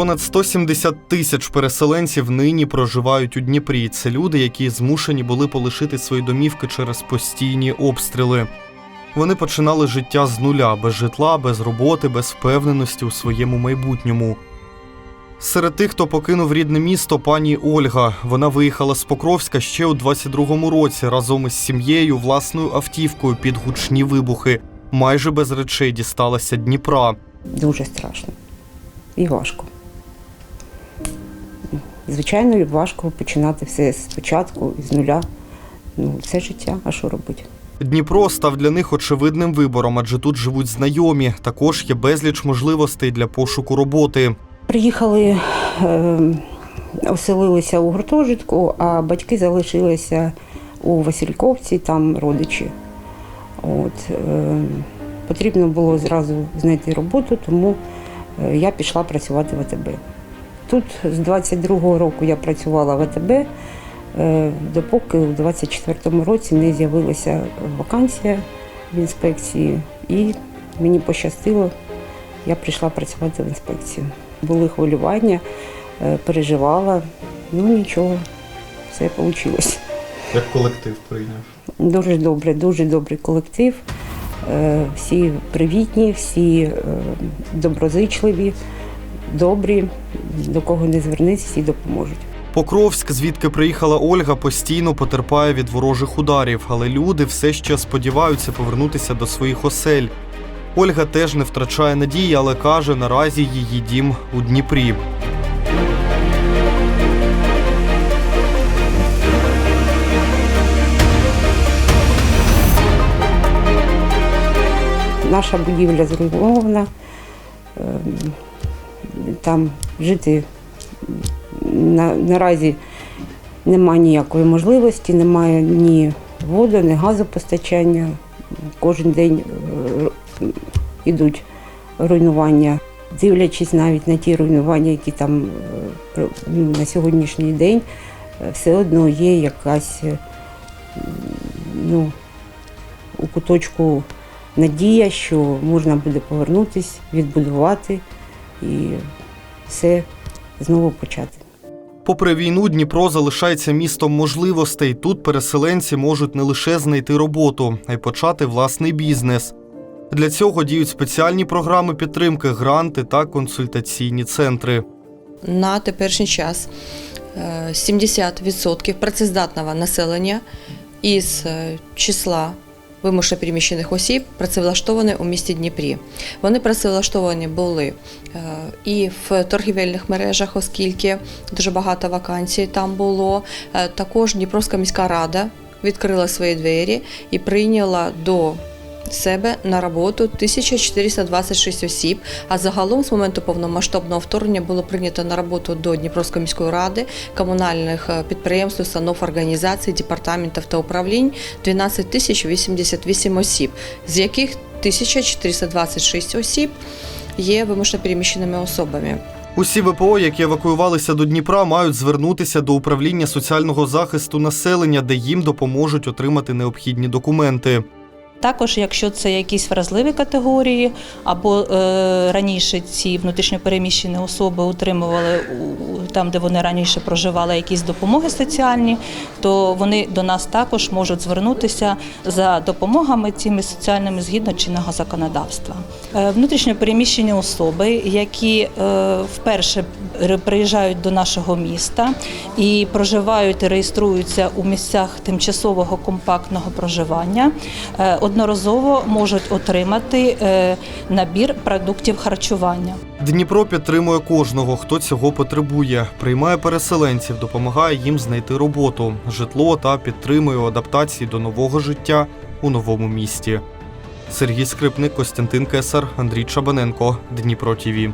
Понад 170 тисяч переселенців нині проживають у Дніпрі. Це люди, які змушені були полишити свої домівки через постійні обстріли. Вони починали життя з нуля, без житла, без роботи, без впевненості у своєму майбутньому. Серед тих, хто покинув рідне місто, пані Ольга. Вона виїхала з Покровська ще у 22-му році разом із сім'єю, власною автівкою під гучні вибухи. Майже без речей дісталася Дніпра. Дуже страшно і важко. Звичайно, важко починати все спочатку, з нуля. Ну, це життя, а що робити? Дніпро став для них очевидним вибором, адже тут живуть знайомі. Також є безліч можливостей для пошуку роботи. Приїхали, е, оселилися у гуртожитку, а батьки залишилися у Васильковці, там родичі. От, е, потрібно було зразу знайти роботу, тому е, я пішла працювати в АТБ. Тут з 22-го року я працювала в АТБ, е, допоки у 24-му році не з'явилася вакансія в інспекції, і мені пощастило, я прийшла працювати в інспекцію. Були хвилювання, е, переживала, ну нічого, все вийшло. Як колектив прийняв. Дуже добре, дуже добрий колектив. Е, Всі привітні, всі доброзичливі, добрі, до кого не звернись, всі допоможуть. Покровськ, звідки приїхала Ольга, постійно потерпає від ворожих ударів, але люди все ще сподіваються повернутися до своїх осель. Ольга теж не втрачає надії, але каже, наразі її дім у Дніпрі. Наша будівля зруйнована, е, там жити на, наразі немає ніякої можливості, немає ні води, ні газопостачання. Кожен день е, йдуть руйнування. Дивлячись навіть на ті руйнування, які там е, ну, на сьогоднішній день, е, все одно є якась е, ну, у куточку надія, що можна буде повернутися, відбудувати і все знову почати. Попри війну, Дніпро залишається містом можливостей. Тут переселенці можуть не лише знайти роботу, а й почати власний бізнес. Для цього діють спеціальні програми підтримки, гранти та консультаційні центри. на теперішній час е, 70% працездатного населення із е, числа вимушено переміщених осіб працевлаштовані у місті Дніпрі. Вони працевлаштовані були е, і в торгівельних мережах, оскільки дуже багато вакансій там було. Е, Також Дніпровська міська рада відкрила свої двері і прийняла до себе на роботу 1426 осіб. А загалом з моменту повномасштабного вторгнення було прийнято на роботу до Дніпровської міської ради, комунальних е, підприємств, установ, організацій, департаментів та управлінь 12 тисяч 88 осіб, з яких 1426 осіб є вимушено переміщеними особами. Усі ВПО, які евакуювалися до Дніпра, мають звернутися до управління соціального захисту населення, де їм допоможуть отримати необхідні документи. Також, якщо це якісь вразливі категорії, або е, раніше ці внутрішньопереміщені особи отримували там, де вони раніше проживали, якісь допомоги соціальні, то вони до нас також можуть звернутися за допомогами цими соціальними згідно чинного законодавства. Е, внутрішньопереміщені особи, які е, вперше приїжджають до нашого міста і проживають і реєструються у місцях тимчасового компактного проживання, е, одноразово можуть отримати е, набір продуктів харчування. Дніпро підтримує кожного, хто цього потребує, приймає переселенців, допомагає їм знайти роботу, житло та підтримує адаптації до нового життя у новому місті. Сергій Скрипник, Костянтин Кесар, Андрій Чабаненко, Дніпро ТІВІ.